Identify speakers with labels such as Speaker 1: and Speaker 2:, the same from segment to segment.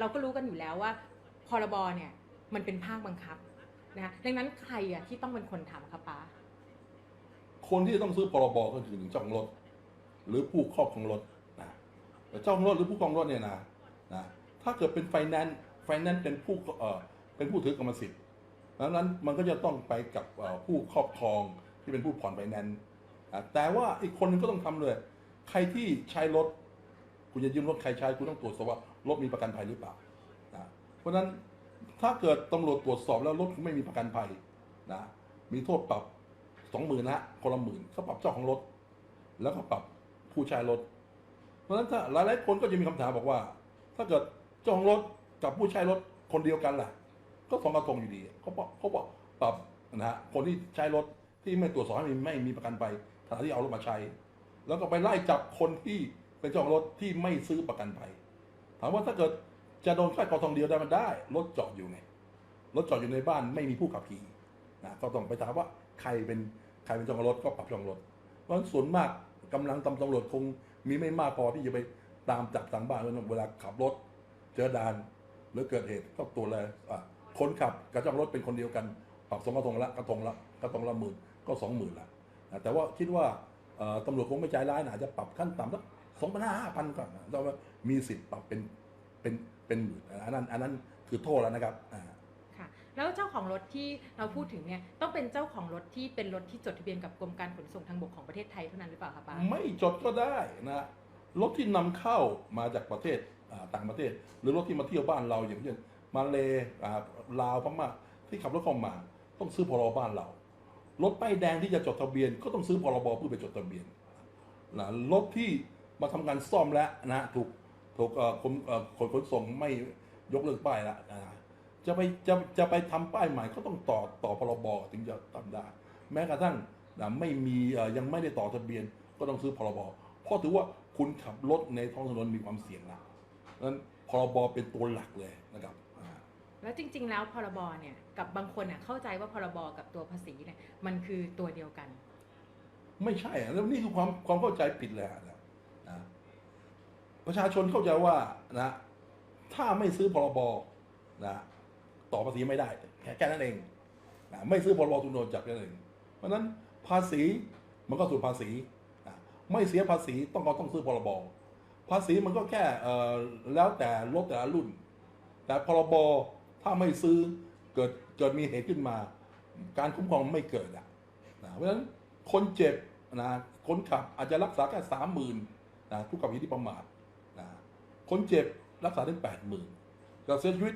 Speaker 1: เราก็รู้กันอยู่แล้วว่าพรบเนี่ยมันเป็นภาคบังคับนะคะดังนั้นใครอะที่ต้องเป็นคนทำคะป้า
Speaker 2: คนที่ต้องซื้อพรบก็คือถึงเจ้าของรถ หรือผู้ครอบครองรถนะแต่เจ้าของรถหรือผู้ครอบครองรถเนี่ยนะนะถ้าเกิดเป็นไฟแนนซ์ไฟแนนซ์เป็นผู้เออเป็นผู้ถือกรรมสิทธิ์ดังนั้นมันก็จะต้องไปกับผู้ครอบครองที่เป็นผู้ผ่อนไฟแนนซ์แต่ว่าอีกคนหนึงก็ต้องทำเลย ใครที่ใช้รถ คุณจะยืมรถใครใช้คุณต้องตรวจสอบว่า รถมีประกันภัยหรือเปล่านะเพราะฉะนั้นถ้าเกิดตำรวจตรวจสอบแล้วรถคุณไม่มีประกันภัยนะมีโทษปรับสองหมื่นนะคนละหมื่นเขาปรับเจ้าของรถ แล้วก็ปรับผู้ใช้รถ เพราะฉะนั้นถ้าหลายๆคนก็จะมีคำถามบอกว่า ถ้าเกิดเจ้าของรถกับผู้ใช้รถคนเดียวกันล่ะ ก็สองกระทงอยู่ดีเขาบอกเขาบอกปรับนะฮะคนที่ใช้รถที่ไม่ตรวจสอบให้มีไม่มีประกันภัยขณะที่เอารถมาใช้ แล้วก็ไปไล่จับคนที่เป็นเจ้าของรถที่ไม่ซื้อประกันภัย ถามว่าถ้าเกิดจะโดนแค่กอทองเดียวได้มันได้รถจอดอยู่ไงรถจอดอยู่ในบ้านไม่มีผู้ขับขี่นะก็ต้องไปถามว่าใครเป็นใครเป็นเจ้าของรถก็ปรับเจ้าของรถ เพราะฉะนั้นส่วนมากกำลังตำรวจคงมีไม่มากพอที่จะไปตามจับทางบ้านเวลาขับรถ เจอด่านหรือเกิดเหตุก็ตัวเลยอะคนขับกับเจ้าของรถเป็นคนเดียวกัน ปรับสองกระทงละกระทงละกระทงละหมื่นก็สองหมื่นละแต่ว่าคิดว่าตำรวจคงไม่ใจร้ายนะอาจจะปรับขั้นต่ำสักสองพันห้าพันก่อนนะแต่ว่า มีสิทธิ์ปรับเป็นเป็นเป็นหมื่นอันนั้นอันนั้นคือโทษแล้วนะครับอ่า
Speaker 1: ค่ะแล้วเจ้าของรถที่เราพูดถึงเนี่ยต้องเป็นเจ้าของรถที่เป็นรถที่จดทะเบียนกับกรมการขนส่งทางบกของประเทศไทยเท่านั้นหรือเปล่าคะป้า
Speaker 2: ไม่จดก็ได้นะรถที่นำเข้ามาจากประเทศอ่าต่างประเทศ หรือรถที่มาเที่ยวบ้านเราอย่างเช่นมาเลอ่าลาวพม่าที่ขับรถเข้ามา ต้องซื้อพรบบ้านเรารถป้ายแดงที่จะจดทะเบียน ก็ต้องซื้อพรบเพื่อไปจดทะเบียนนะรถที่มาทำการซ่อมแล้วนะถูก ถูกเอ่อขนเอ่อขนขนส่งไม่ยกเลิกป้ายแล้วนะจะไปจะจะไปทำป้ายใหม่ก็ต้องต่อต่อพรบถึงจะทำได้ แม้กระทั่งนะไม่มีเอ่อยังไม่ได้ต่อทะเบียนก็ต้องซื้อพรบเพราะถือว่าคุณขับรถในท้องถนนมีความเสี่ยงนะดังนั้นพรบเป็นตัวหลักเลยนะครับอ่า
Speaker 1: แล้วจริง ๆ แล้วพรบเนี่ยกับบางคนอะเข้าใจว่าพรบกับตัวภาษีเนี่ยมันคือตัวเดียวกัน
Speaker 2: ไม่ใช่อะแล้วนี่คือความความเข้าใจผิดเลยอะนะนะ ประชาชนเข้าใจว่านะถ้าไม่ซื้อพรบนะต่อภาษีไม่ได้ แค่แค่นั้นเองนะไม่ซื้อพรบทุนโดนจับแค่นั้นเองเพราะนั้นภาษีมันก็ส่วนภาษีนะไม่เสียภาษีต้องก็ต้องซื้อพรบภาษีมันก็แค่แล้วแต่รถแต่ละรุ่น แต่พรบถ้าไม่ซื้อเกิดเกิดมีเหตุขึ้นมา การคุ้มครองไม่เกิดอะนะเพราะฉะนั้นคนเจ็บนะคนขับอาจจะรักษาแค่สามหมื่นนะทุกขับขี่ที่ประมาท คนเจ็บรักษาถึงแปดหมื่นก็เสียชีวิต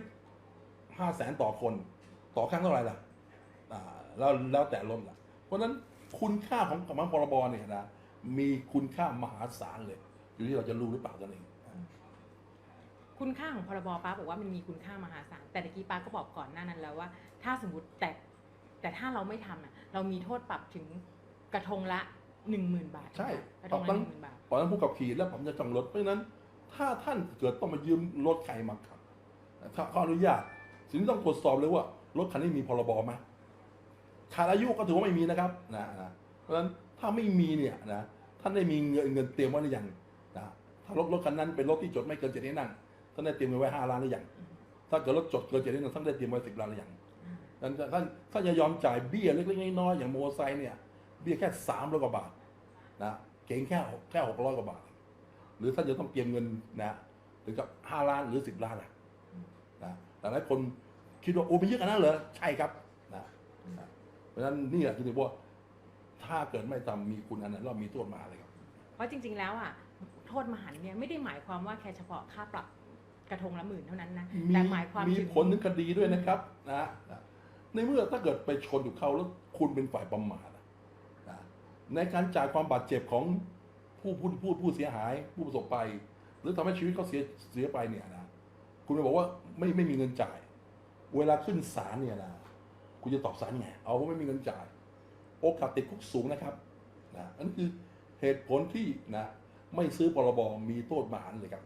Speaker 2: ห้าแสนต่อคน ต่อครั้งเท่าไหร่ล่ะอ่าแล้วแล้วแต่ล้มล่ะ เพราะฉะนั้นคุณค่าของกำลังพรบเนี่ยนะมีคุณค่ามหาศาลเลย อยู่ที่เราจะรู้หรือเปล่าเท่านั้นเอง
Speaker 1: คุณค่าของพรบป้าบอกว่ามันมีคุณค่ามหาศาลแต่ตะกี้ป้าก็บอกก่อนหน้านั้นแล้วว่า ถ้าสมมติแต่แต่ถ้าเราไม่ทำอะ เรามีโทษปรับถึงกระทงละหนึ่งหมื่นบาท
Speaker 2: ใช่
Speaker 1: กระทงละหนึ่งหมื่นบาท
Speaker 2: ตอนนั้นผู้ขับขี่และผมจะจองรถเพราะฉะนั้น ถ้าท่านเกิดต้องมายืมรถใครมาขับถ้าขออนุญาตสิ่งที่ต้องตรวจสอบเลยว่ารถคันนี้มีพรบไหมขาดอายุก็ถือว่าไม่มีนะครับนะนะเพราะฉะนั้นถ้าไม่มีเนี่ยนะท่านได้มีเงินเงินเตรียมไว้หรือยังนะถ้ารถรถคันนั้นเป็นรถที่จดไม่เกินเจ็ดที่นั่งท่านได้เตรียมเงินไว้ห้าล้านหรือยังถ้าเกิดรถจดเกินเจ็ดที่นั่งท่านได้เตรียมไว้สิบล้านหรือยังท่านท่านท่านจะยอมจ่ายเบี้ยเล็กๆน้อยๆอย่างโมอเตอร์ไซค์เนี่ยเบี้ยแค่สามร้อยกว่าบาทนะเก่งแค่แค่หกร้อยกว่าบาท หรือท่านจะต้องเตรียมเงินนะถึงกับห้าล้านหรือสิบล้านนะนะแต่หลายคนคิดว่าโอ้ไม่เยอะขนาดนั้นเหรอใช่ครับนะนะเพราะฉะนั้นนี่แหละคือถือว่าถ้าเกิดไม่ทำมีคุณอันนั้นเรามีโทษมาเลยครับ
Speaker 1: เพราะจริง ๆ แล้วอะโทษมหันต์เนี่ยไม่ได้หมายความว่าแค่เฉพาะค่าปรับกระทงละหมื่นเท่านั้นนะ
Speaker 2: มี
Speaker 1: แต่หมายความ
Speaker 2: มี
Speaker 1: ถึง
Speaker 2: ผลถึงคดีด้วยนะครับนะนะในเมื่อถ้าเกิดไปชนอยู่เขาแล้วคุณเป็นฝ่ายประมาทอะนะในการจ่ายความบาดเจ็บของ ผู้ผู้ผู้ผู้เสียหาย ผู้ประสบภัย หรือทำให้ชีวิตเขาเสียเสียไปเนี่ยนะคุณไปบอกว่าไม่ไม่มีเงินจ่าย เวลาขึ้นศาลเนี่ยนะคุณจะตอบศาลไงเอาว่าไม่มีเงินจ่าย โอกาสติดคุกสูงนะครับนะนั่นคือเหตุผลที่นะ ไม่ซื้อพรบมีโทษมหันเลยครับ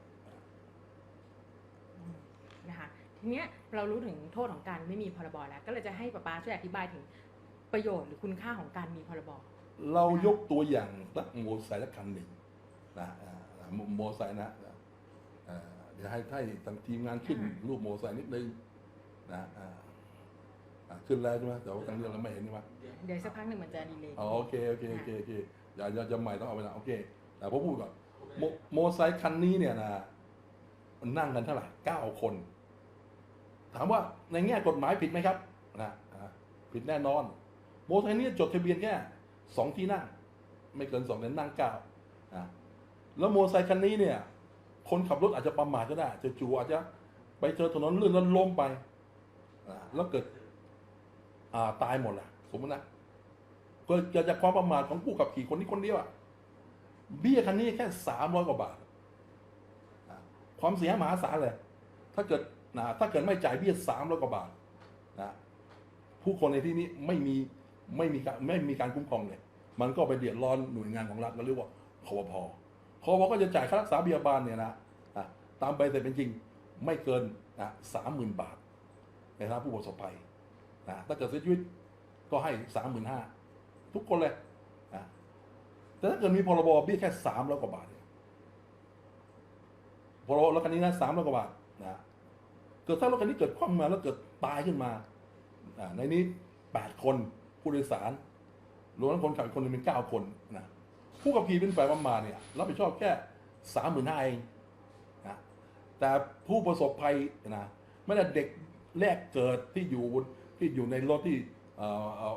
Speaker 1: นะคะทีเนี้ยเรารู้ถึงโทษของการไม่มีพรบแล้ว ก็เลยจะให้ป้าป้าช่วยอธิบายถึงประโยชน์หรือคุณค่าของการมีพรบ
Speaker 2: เรายกตัวอย่างสักโมอเตอร์ไซค์ละคันหนึ่งนะอ่าโมอเตอร์ไซค์นะนะอ่าอยากให้ให้ทางทีมงานขึ้น
Speaker 1: อ่า
Speaker 2: รูปโมไซค์นิดนึงนะอ่าอ่าขึ้นแล้วใช่ไหมแต่ว่าทางนี้เราไม่เห็นใช่ไหม
Speaker 1: เดี๋ยวสักพักหนึ่งมันจะดีเลย
Speaker 2: อ๋อโอเคโอเคโอเคโอเคอย่าอย่าจะใหม่ต้องเอาไปนะโอเคแต่ผมพูดก่อนโมโมไซค์คันนี้เนี่ยนะมันนั่งกันเท่าไหร่เก้าคน ถามว่าในแง่กฎหมายผิดไหมครับนะอ่าผิดแน่นอน โมไซค์นี้จดทะเบียนแค่ สองที่นั่ง ไม่เกินสองเนี่ยนั่งเก้านะแล้วโมไซค์คันนี้เนี่ย คนขับรถอาจจะประมาทก็ได้จะจู่อาจจะไปเจอถนนลื่นแล้วล้มไปอ่าแล้วเกิดอ่าตายหมดแหละสมมตินะเกิดจากความประมาทของผู้ขับขี่คนนี้คนเดียวอะเบี้ยคันนี้แค่สามร้อยกว่าบาทความเสียหายมหาศาลเลย ถ้าเกิดนะถ้าเกิดไม่จ่ายเบี้ยสามร้อยกว่าบาทนะผู้คนในที่นี้ไม่มี ไม่มีการไม่มีการคุ้มครองเลย มันก็ไปเดือดร้อนหน่วยงานของรัฐเราเรียกว่าคอพคอพก็จะจ่ายค่ารักษาพยาบาลเนี่ยนะตามใบเสร็จเป็นจริงไม่เกินสามหมื่นบาทในฐานะผู้ประสบภัยนะถ้าเกิดเสียชีวิตก็ให้สามหมื่นห้าทุกคนเลยนะแต่ถ้าเกิดมีพรบเบี้ยแค่สามร้อยกว่าบาทพรบรถคันนี้นะสามร้อยกว่าบาทนะเกิดถ้ารถคันนี้เกิดคว่ำมาแล้วเกิดตายขึ้นมาในนี้แปดคน ผู้โดยสารรวมทั้งคนขับอีกคนหนึ่งเป็นเก้าคนนะผู้ขับขี่เป็นฝ่ายประมาทเนี่ยรับผิดชอบแค่สามหมื่นห้าเองนะแต่ผู้ประสบภัยนะไม่แต่เด็กแรกเกิดที่อยู่ที่อยู่ในรถที่เอ่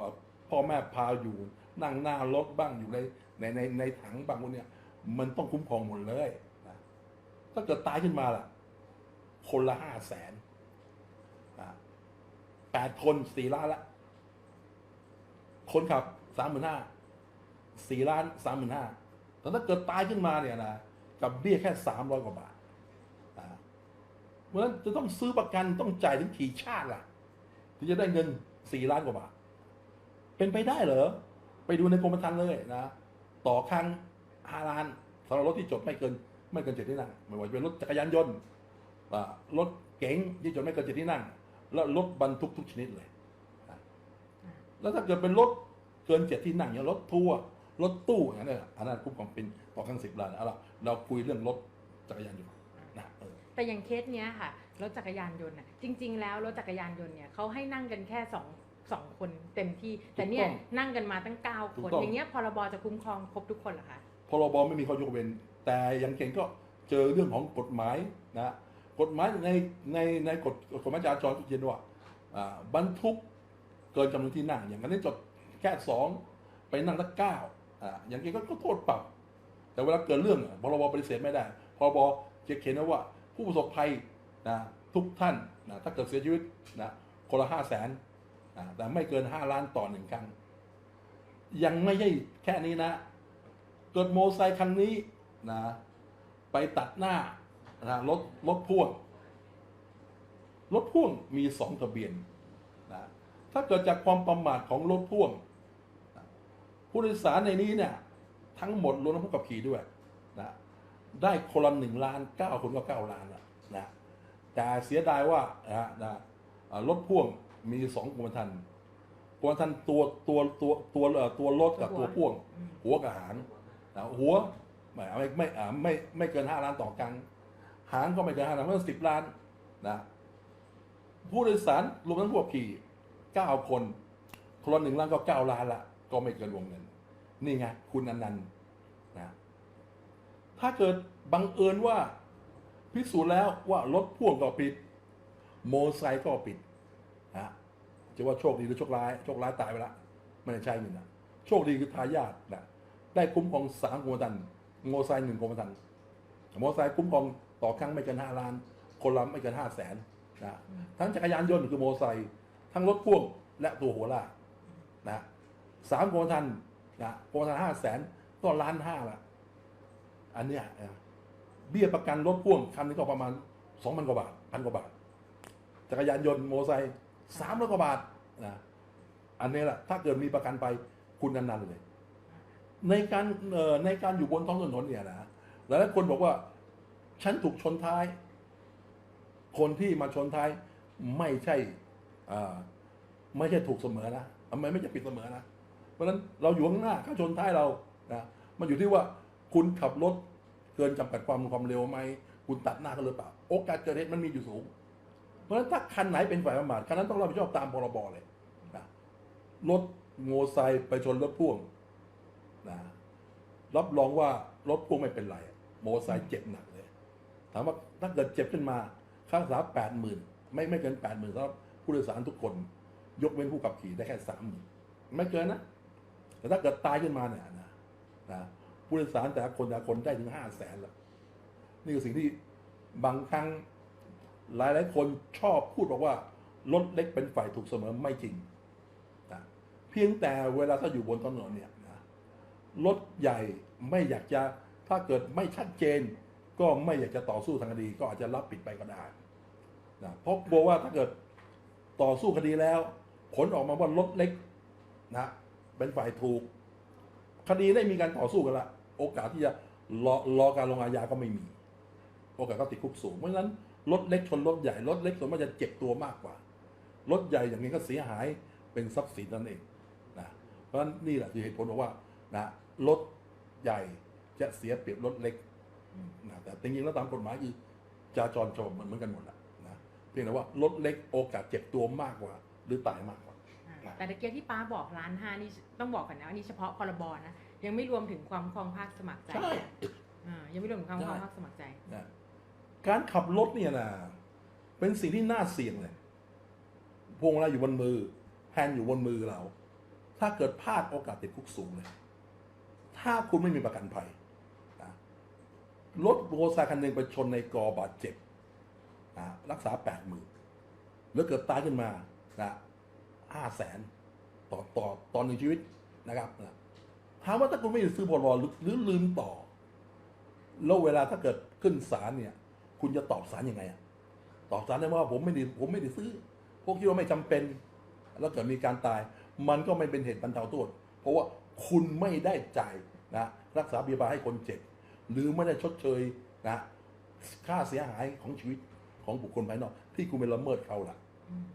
Speaker 2: อพ่อแม่พาอยู่นั่งหน้ารถบ้างอยู่ในในในในถังบางพวกเนี้ยมันต้องคุ้มครองหมดเลยนะถ้าเกิดตายขึ้นมาล่ะ คนละห้าแสนแปดคนสี่ล้านละ คนขับสามหมื่นห้าสี่ล้านสามหมื่นห้าแต่ถ้าเกิดตายขึ้นมาเนี่ยนะกับเบี้ยแค่สามร้อยกว่าบาทเพราะฉะนั้นจะต้องซื้อประกันต้องจ่ายถึงกี่ชาติล่ะที่จะได้เงินสี่ล้านกว่าบาท เป็นไปได้เหรอ ไปดูในกรมธรรม์เลยนะ ต่อครั้งห้าล้านสำหรับรถที่จดไม่เกิน ไม่เกินเจ็ดที่นั่งไม่ว่าจะเป็นรถจักรยานยนต์รถเก๋งที่จดไม่เกินเจ็ดที่นั่ง แล้วรถบรรทุกทุกชนิดเลย แล้วถ้าเกิดเป็นรถเกินเจ็ดที่นั่งอย่างรถทัวร์รถตู้อย่างนั้นเนี่ยอันนั้นคุ้มครองเป็นต่อครั้งสิบล้านเอาละเราคุยเรื่องรถจักรยานยนต์นะเออ
Speaker 1: แต่อย่างเคสเนี้ยค่ะรถจักรยานยนต์น่ะจริง ๆ แล้วรถจักรยานยนต์เนี่ยเขาให้นั่งกันแค่สองสองคนเต็มที่ แต่เนี่ย
Speaker 2: ถูกต้อง
Speaker 1: นั่งกันมาตั้งเก้า
Speaker 2: ถู
Speaker 1: คน
Speaker 2: กต้อง
Speaker 1: อย่างเงี้ยพรบจะคุ้มครองครบทุกคนเหรอคะ
Speaker 2: พรบไม่มีข้อยกเว้น แต่อยังเก่งก็เจอเรื่องของกฎหมายนะกฎหมายในในในกฎกฎหมายจราจรก็เขียนว่าอ่าบรรทุก เกินจำนวนที่นั่ง อย่างนั้นจดแค่สองไปนั่งละเก้าอ่าอย่างเก่งก็โทษปรับ แต่เวลาเกิดเรื่องอะพรบปฏิเสธไม่ได้พรบจะเขียนว่าผู้ประสบภัยนะทุกท่านนะถ้าเกิดเสียชีวิตนะคนละห้าแสนนะแต่ไม่เกินห้าล้านต่อหนึ่งครั้ง ยังไม่ใช่แค่นี้นะ เกิดโมไซค์คันนี้นะไปตัดหน้านะรถรถพ่วง รถพ่วงมีสองทะเบียนนะ ถ้าเกิดจากความประมาทของรถพ่วงนะผู้โดยสารในนี้เนี่ยทั้งหมดรวมทั้งผู้ขับขี่ด้วยนะได้คนละหนึ่งล้านเก้าคนก็เก้าล้านละนะแต่เสียดายว่านะนะอ่ารถพ่วงมีสองกรมธรรม์กรมธรรม์ตัวตัวตัวตัวเอ่อตัวรถกับตัวพ่วง
Speaker 1: อืม
Speaker 2: หัวกับหางนะหัวไม่ไม่ไม่อ่าไม่ไม่เกินห้าล้านต่อครั้งหางก็ไม่เกินห้าล้านก็สิบล้านนะผู้โดยสารรวมทั้งผู้ขับขี่ เก้าคน คนละหนึ่งล้านก็เก้าล้านละก็ไม่เกินวงเงิน นี่ไงคุณอนันต์นะถ้าเกิดบังเอิญว่า พิสูจน์แล้วว่ารถพ่วงก็ผิด โมอไซค์ก็ผิดนะจะว่าโชคดีหรือโชคร้ายโชคร้ายตายไปละไม่ได้ใช่เงินนะโชคดีคือทายาทนะได้คุ้มครองสามกรมธรรม์โมอไซค์หนึ่งกรมธรรม์โมอไซค์คุ้มครองต่อครั้งไม่เกินห้าล้าน คนละไม่เกินห้าแสนนะทั้งจักรยานยนต์คือโมอไซค์ ทั้งรถพ่วงและตัวหัวลากนะสามกรมธรรม์นะกรมธรรม์ห้าแสนก็ล้านห้าละอันเนี้ยนะเบี้ยประกันรถพ่วงคันนี้ก็ประมาณสองพันกว่าบาทพันกว่าบาทจักรยานยนต์โมอไซค์สามร้อยกว่าบาทนะอันนี้แหละถ้าเกิดมีประกันไปคุณนันนันเลย ในการเอ่อในการอยู่บนท้องถนนเนี่ยนะหลายคนบอกว่า ฉันถูกชนท้าย คนที่มาชนท้ายไม่ใช่ ไม่ใช่ถูกเสมอนะทำไมไม่จะผิดเสมอนะ เพราะฉะนั้นเราอยู่ข้างหน้าเขาชนท้ายเรานะมันอยู่ที่ว่าคุณขับรถเกินจำกัดความความเร็วไหมคุณตัดหน้าเขาหรือเปล่า โอกาสเกิดเหตุมันมีอยู่สูง เพราะฉะนั้นถ้าคันไหนเป็นฝ่ายประมาทคันนั้นต้องรับผิดชอบตามพรบเลยนะรถโมไซไปชนรถพ่วงนะรับรองว่ารถพ่วงไม่เป็นไรโมไซเจ็บหนักเลยถามว่าถ้าเกิดเจ็บขึ้นมาค่ารักษาแปดหมื่นไม่ไม่เกินแปดหมื่นสำหรับ ผู้โดยสารทุกคน ยกเว้นผู้ขับขี่ได้แค่สามหมื่นไม่เกินนะ แต่ถ้าเกิดตายขึ้นมาเนี่ยนะนะผู้โดยสารแต่ละคนแต่ละคนได้ถึงห้าแสนล้วนี่คือสิ่งที่บางครั้งหลายหลายคนชอบพูดบอกว่ารถเล็กเป็นฝ่ายถูกเสมอไม่จริงนะเพียงแต่เวลาถ้าอยู่บนถนนเนี่ยนะรถใหญ่ไม่อยากจะถ้าเกิดไม่ชัดเจน ก็ไม่อยากจะต่อสู้ทางคดี ก็อาจจะรับปิดไปก็ได้นะเพราะกลัวว่าถ้าเกิด ต่อสู้คดีแล้ว ผลออกมาว่ารถเล็กนะเป็นฝ่ายถูก คดีได้มีการต่อสู้กันละ โอกาสที่จะรอรอการลงอาญาก็ไม่มี โอกาสก็ติดคุกสูง เพราะฉะนั้นรถเล็กชนรถใหญ่รถเล็กส่วนมากจะเจ็บตัวมากกว่ารถใหญ่อย่างนี้ก็เสียหายเป็นทรัพย์สินนั่นเองนะเพราะฉะนั้นนี่แหละคือเหตุผลว่านะรถใหญ่จะเสียเปรียบรถเล็กนะแต่จริงๆแล้วตามกฎหมายคือจราจรฉบับเหมือนกันหมดแหละ เพียงแต่ว่ารถเล็กโอกาสเจ็บตัวมากกว่า หรือตายมากกว่า
Speaker 1: อ่า แต่ตะเกียบที่ป้าบอกล้านห้านี่ต้องบอกก่อนนะว่านี่เฉพาะพรบนะ ยังไม่รวมถึงความคุ้มครองภาคสมัครใจ
Speaker 2: ใช่
Speaker 1: อ่ายังไม่รวมถึงความคุ้มครอง
Speaker 2: ใช่
Speaker 1: ภาคสมัครใจ
Speaker 2: นะการขับรถเนี่ยนะเป็นสิ่งที่น่าเสี่ยงเลยพวงมาลัยอยู่บนมือแฮนด์อยู่บนมือเรา ถ้าเกิดพลาดโอกาสติดคุกสูงเลย ถ้าคุณไม่มีประกันภัยนะรถโมอเตอร์ไซค์คันหนึ่งไปชนในกอบาดเจ็บ นะรักษาแปดหมื่นแล้วเกิดตายขึ้นมานะห้าแสนต่อต่อตอนหนึ่งชีวิตนะครับนะถามว่าถ้าคุณไม่ได้ซื้อพรบหรือหรือลืมต่อ แล้วเวลาถ้าเกิดขึ้นศาลเนี่ย คุณจะตอบศาลยังไงอะตอบศาลได้ว่าผมไม่ได้ผมไม่ได้ซื้อ พวกคิดว่าไม่จำเป็น แล้วเกิดมีการตาย มันก็ไม่เป็นเหตุบรรเทาโทษเพราะว่าคุณไม่ได้จ่ายนะรักษาพยบาให้คนเจ็บหรือไม่ได้ชดเชยนะค่าเสียหายของชีวิต ของบุคคลภายนอก ที่คุณไปละเมิดเขาล่ะ
Speaker 1: อืม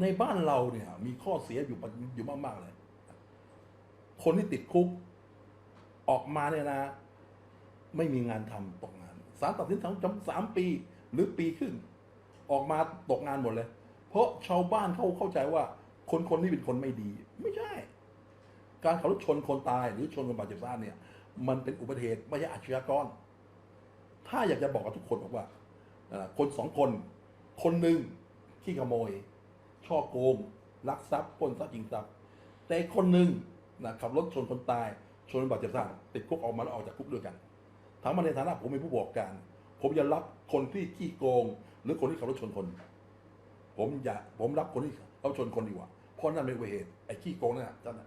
Speaker 2: ในบ้านเราเนี่ย มีข้อเสียอยู่อยู่มากๆเลย คนที่ติดคุก ออกมาเนี่ยนะ ไม่มีงานทำตกงานศาลตัดสินจำสามปีหรือปีครึ่งออกมาตกงานหมดเลย เพราะชาวบ้านเขาเข้าใจว่า คนคนนี้เป็นคนไม่ดี ไม่ใช่ การขับรถชนคนตายหรือชนคนบาดเจ็บสาหัสเนี่ย มันเป็นอุบัติเหตุไม่ใช่อาชญากร ถ้าอยากจะบอกกับทุกคนบอกว่าเอ่อ คนสองคน คนหนึ่งที่ขโมย ช่อโกงลักทรัพย์ปล้นทรัพย์จริงทรัพย์ แต่คนหนึ่งนะขับรถชนคนตายชนคนบาดเจ็บสาหัสติดคุกออกมาแล้วออกจากคุกด้วยกันถามมาในฐานะผมเป็นผู้ประกการ ผมจะรับคนที่ขี้โกง หรือคนที่ขับรถชนคน ผมอย่าผมรับคนที่ขับรถชนคนดีกว่า เพราะนั่นเป็นอุบัติเหตุไอ้ขี้โกงนั่นนะจะนะ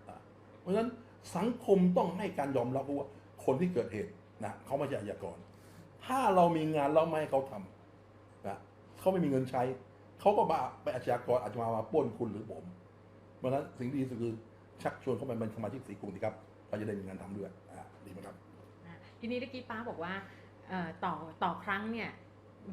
Speaker 2: เพราะฉะนั้นสังคมต้องให้การยอมรับว่าคนที่เกิดเหตุนะเขาไม่ใช่อาญากร ถ้าเรามีงานแล้วไม่ให้เขาทำนะ เขาไม่มีเงินใช้ เขาก็มาไปนอาชญากรอาจจะมามาปล้นคุณหรือผมเพราะฉะนั้นสิ่งที่ดีที่สุดคือชักชวนเข้าไปเป็นสมาชิกสีกลุ่มดีครับเราจะได้มีงานทำด้วยอ่าดีไหมครับ
Speaker 1: อ่าทีนี้เมื่อกี้ป้าบอกว่าเอ่อต่อต่อครั้งเนี่ย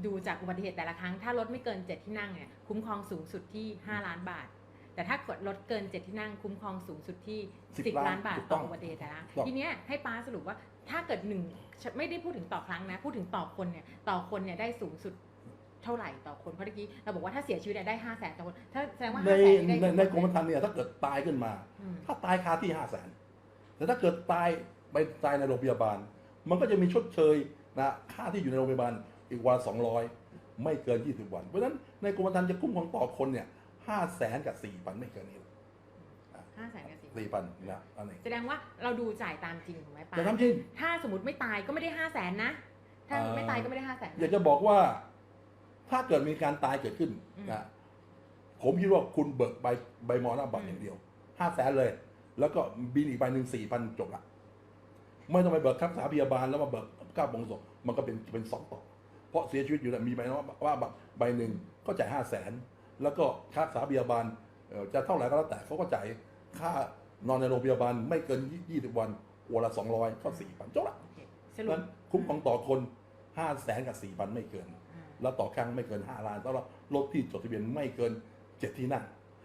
Speaker 1: ดูจากอุบัติเหตุแต่ละครั้ง ถ้ารถไม่เกินเจ็ดที่นั่งเนี่ยคุ้มครองสูงสุดที่ 5 ล้านบาท แต่ถ้ากดรถเกินเจ็ดที่นั่ง คุ้มครองสูงสุดที่
Speaker 2: 10
Speaker 1: 10ล้านบาท
Speaker 2: ถูกต้
Speaker 1: ต่
Speaker 2: อ
Speaker 1: องอุบัติเหตุแต่ละ
Speaker 2: ถูกต้อง
Speaker 1: ทีเนี้ยให้ป้าสรุปว่าถ้าเกิดหนึ่งไม่ได้พูดถึงต่อครั้งนะ พูดถึงต่อคนเนี่ยต่อคนเนี่ยได้สูงสุด เท่าไหร่ต่อคนเพราะเมื่อกี้เราบอกว่าถ้าเสียชีวิตเนี่ยได้ห้าแสนต่อคนถ้าแสดงว่า
Speaker 2: ใน
Speaker 1: ห้าแสนได้
Speaker 2: ในในกรมธรรม์เนี่ยถ้าเกิดตายขึ้นมา
Speaker 1: อืม
Speaker 2: ถ้าตายคาที่ห้าแสนแต่ถ้าเกิดตายไปตายในโรงพยาบาล มันก็จะมีชดเชยนะค่าที่อยู่ในโรงพยาบาลอีกวันสองร้อยไม่เกินยี่สิบวัน เพราะฉะนั้นในกรมธรรม์จะคุ้มครองต่อคนเนี่ยห้าแสนกับสี่พันไม่เกินนี้
Speaker 1: ห้าแสนกับสี่
Speaker 2: สี่พันนะอันนี้
Speaker 1: แสดงว่าเราดูจ่ายตามจริงถูกไหมป้า
Speaker 2: แต่ทำจริง
Speaker 1: ถ้าสมมติไม่ตายก็ไม่ได้ห้าแสนนะถ้า
Speaker 2: เอ่อ
Speaker 1: ไม่ตายก็ไม่ได้ห้าแสน
Speaker 2: อยากจะบอกว่า ถ้าเกิดมีการตายเกิดขึ้น
Speaker 1: อืม
Speaker 2: นะผมคิดว่าคุณเบิกใบใบมรณบัตร
Speaker 1: อืม
Speaker 2: อย่างเดียวห้าแสนเลย แล้วก็บินอีกใบหนึ่งสี่พันจบละไม่ต้องไปเบิกค่ารักษาพยาบาลแล้วมาเบิกค่าบงศพมันก็เป็นเป็นสองต่อ เพราะเสียชีวิตอยู่แล้วมีใบว่าว่าบัตรใบหนึ่งก็จ่ายห้าแสนแล้วก็ค่ารักษาพยาบาลเอ่อจะเท่าไหร่ก็แล้วแต่เขาก็จ่ายค่านอนในโรงพยาบาลไม่เกินยี่สิบวันวันละสองร้อยก็สี่พันจบละ
Speaker 1: โอเคส
Speaker 2: เพราะ
Speaker 1: รุป
Speaker 2: ฉะนั้นคุ้มครองต่อคนห้าแสนกับสี่พันไม่เกิน
Speaker 1: อ่า
Speaker 2: แล้วต่อครั้งไม่เกิน 5 ล้านแล้วรถที่จดทะเบียนไม่เกิน 7 ที่นั่ง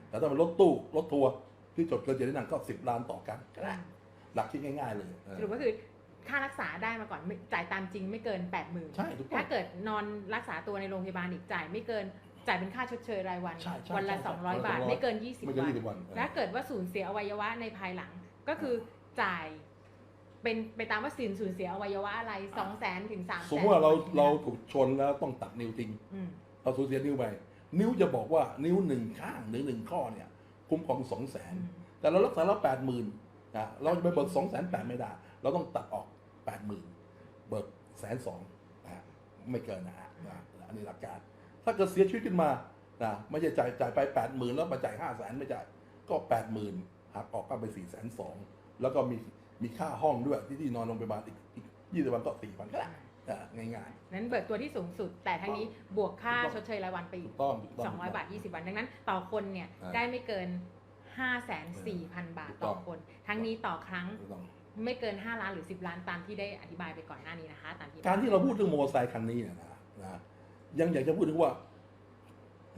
Speaker 2: แต่ถ้าเป็นรถตู้รถทัวร์ที่จดเกิน7ที่นั่งก็ 10 ล้านต่อครั้งก็ได้หลักที่ง่ายๆเลยเออ
Speaker 1: สรุปก็คือค่ารักษาได้มาก่อนไม่จ่ายตามจริงไม่เกิน8 0,000
Speaker 2: ใช่ถูกต้อ
Speaker 1: ถ้างเกิดนอนรักษาตัวในโรงพยาบาลอีกจ่ายไม่เกินจ่ายเป็นค่าชดเชยรายวัน
Speaker 2: ใช่ใช่
Speaker 1: วันละ
Speaker 2: ใช่
Speaker 1: 200 บาท
Speaker 2: 200
Speaker 1: ไม่เกิน
Speaker 2: ไม่
Speaker 1: 20
Speaker 2: เกิน
Speaker 1: วัน
Speaker 2: ยี่สิบวัน
Speaker 1: ถ้าเกิดว่าสูญเสียอวัยวะในภายหลังก็คือจ่าย เป็นไปตามว่าสินสูญเสียอวัยวะอะไร2 0 0 0 0 0ถึง3 0 0 0 0
Speaker 2: สมมติว่าเราเราถูกชนแล้วต้องตัดนิ้วทิ้ง
Speaker 1: อืม
Speaker 2: เราสูญเสียนิ้วไป นิ้วจะบอกว่านิ้วหนึ่งข้างหรือหนึ่งข้อเนี่ย คุ้มครองสองแสนแต่เรารักษาแล้วแปดหมื่นนะเราจะไปเบิกสองแสนแปดไม่ได้ เราต้องตัดออกแปดหมื่นเบิกแสนสองนะไม่เกินนะฮะนะอันนี้หลักการ ถ้าเกิดเสียชีวิตขึ้นมานะไม่ใช่จ่ายจ่ายไปแปดหมื่นแล้วมาจ่ายห้าแสนไม่จ่ายก็แปดหมื่นหักออกก็ไปสี่แสนสองแล้วก็มี มีค่าห้องด้วยที่ที่นอนโรงพยาบาลอีกอีกยี่สิบวันก็สี่พันก็ได้อ่าง่าย
Speaker 1: นั้นเบิกตัวที่สูงสุด แต่ทั้งนี้บวกค่า
Speaker 2: ถูกต้อง
Speaker 1: ชดเชยรายวันไป
Speaker 2: ๆ
Speaker 1: อี
Speaker 2: ถู
Speaker 1: ก
Speaker 2: กต้องถูกต้อง
Speaker 1: 200บาท20วัน ดังนั้น ต่อคนเนี่ย
Speaker 2: อ่า
Speaker 1: ได้ไม่เกิน5,4,000บาท
Speaker 2: ถูกต้
Speaker 1: ต่
Speaker 2: อ
Speaker 1: องคน ทั้งนี้ต่อครั้ง
Speaker 2: ถูกต้อง
Speaker 1: ไม่เกิน 5 ล้านหรือ 10 ล้านตามที่ได้อธิบายไปก่อนหน้านี้นะคะตามที่
Speaker 2: การที่เราพูดเรื่องมอเตอร์ไซค์คันนี้เนี่ยนะนะยังอยากจะพูดถึงว่า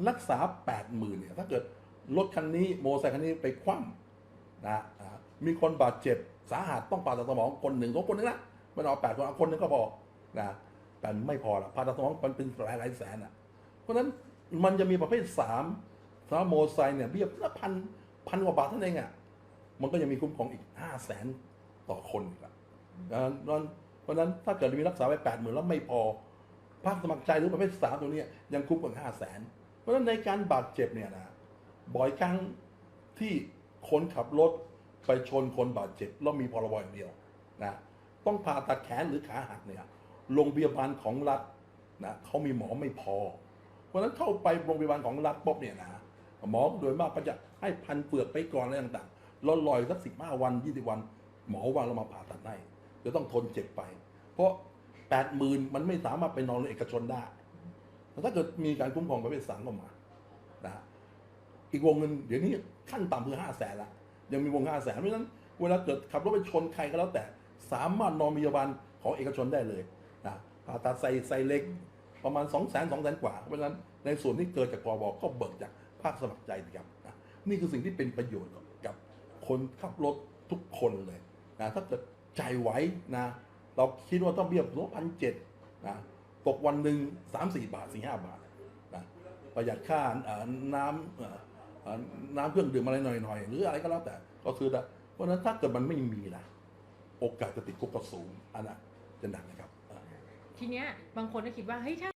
Speaker 2: รักษาแปดหมื่นเนี่ยถ้าเกิดรถคันนี้มอเตอร์ไซค์คันนี้ไปคว่ำนะอ่ามีคนบาดเจ็บ สาหัสต้องผ่าตัดสมองคนหนึ่งสองคนนึงนะไม่เอาแปดคนเอาคนหนึงก็พอนะแต่ไม่พอละผ่าตัดสมองมันเป็นหลายหลายแสนอะ เพราะฉะนั้นมันจะมีประเภทสามสามมไซเนี่ยเบี้ยละพันพันกว่าบาทเท่านั้นเองอะมันก็ยังมีคุ้มครองอีกห้าแสนต่อคนอีกอะดันั้นเพราะนั้นถ้าเกิดมีรักษาไว้แปดหมื่นแล้วไม่พอภาคสมัครใจหรือประเภทสามตัวเนี้ยยังคุ้มกว่าห้าแสนเพราะฉะนั้นในการบาดเจ็บเนี่ยนะบ่อยครั้งที่คนขับรถ ไปชนคนบาดเจ็บแล้วมีพรบอย่างเดียวนะต้องผ่าตัดแขนหรือขาหักเนี่ยโรงพยาบาลของรัฐนะเขามีหมอไม่พอ เพราะฉะนั้นเข้าไปโรงพยาบาลของรัฐปุ๊บเนี่ยนะหมอโดยมากก็จะให้พันเปลือกไปก่อนอะไรต่างๆแล้วลอยสักสิบห้าวันยี่สิบวัน หมอวางเรามาผ่าตัดให้จะต้องทนเจ็บไป เพราะแปดหมื่นมันไม่สามารถไปนอนในเอกชนได้ถ้าเกิดมีการคุ้มครองประเภทสามก็มานะฮะอีกวงเงินเดี๋ยวนี้ขั้นต่ำคือห้าแสนละ ยังมีวงห้าแสนเพราะฉะนั้นเวลาเกิดขับรถไปชนใครก็แล้วแต่สามารถนอนพยาบาลของเอกชนได้เลยนะผ่าตัดใส่ใส่เล็กประมาณสองแสนสองแสนกว่า เพราะฉะนั้นในส่วนที่เกิดจากพรบก็เบิกจากภาคสมัครใจนะครับนะนี่คือสิ่งที่เป็นประโยชน์กับคนขับรถทุกคนเลยนะถ้าเกิดใจไหวนะเราคิดว่าต้องเบี้ยรถพันเจ็ดนะตกวันหนึ่งสามสี่บาทสี่ห้าบาทนะประหยัดค่าน้ำ น้ำเครื่องดื่มอะไรหน่อยๆหรืออะไรก็แล้วแต่ก็ซื้อได้เพราะฉะนั้นถ้าเกิดมันไม่มีนะโอกาสจะติดคุกก็สูงอันนั้นจะหนักนะครับ
Speaker 1: ทีเนี้ยบางคนก็คิดว่าเฮ้ยถ้า